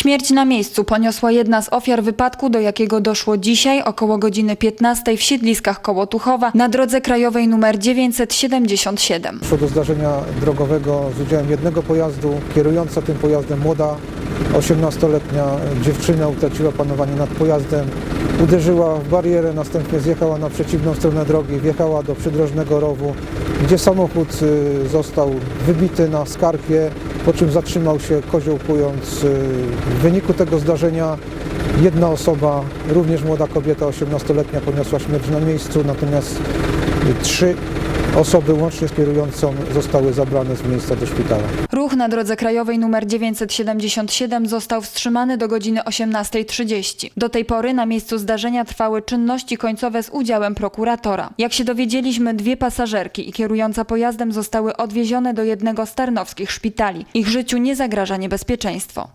Śmierć na miejscu poniosła jedna z ofiar wypadku, do jakiego doszło dzisiaj około godziny 15 w siedliskach koło Tuchowa na drodze krajowej nr 977. Doszło do zdarzenia drogowego z udziałem jednego pojazdu. Kierująca tym pojazdem młoda 18-letnia dziewczyna utraciła panowanie nad pojazdem. Uderzyła w barierę, następnie zjechała na przeciwną stronę drogi, wjechała do przydrożnego rowu, gdzie samochód y, został wybity na skarpie, po czym zatrzymał się koziołkując. Y, W wyniku tego zdarzenia jedna osoba, również młoda kobieta 18-letnia poniosła śmierć na miejscu, natomiast trzy osoby łącznie z kierującą zostały zabrane z miejsca do szpitala. Ruch na drodze krajowej nr 977 został wstrzymany do godziny 18.30. Do tej pory na miejscu zdarzenia trwały czynności końcowe z udziałem prokuratora. Jak się dowiedzieliśmy, dwie pasażerki i kierująca pojazdem zostały odwiezione do jednego z tarnowskich szpitali. Ich życiu nie zagraża niebezpieczeństwo.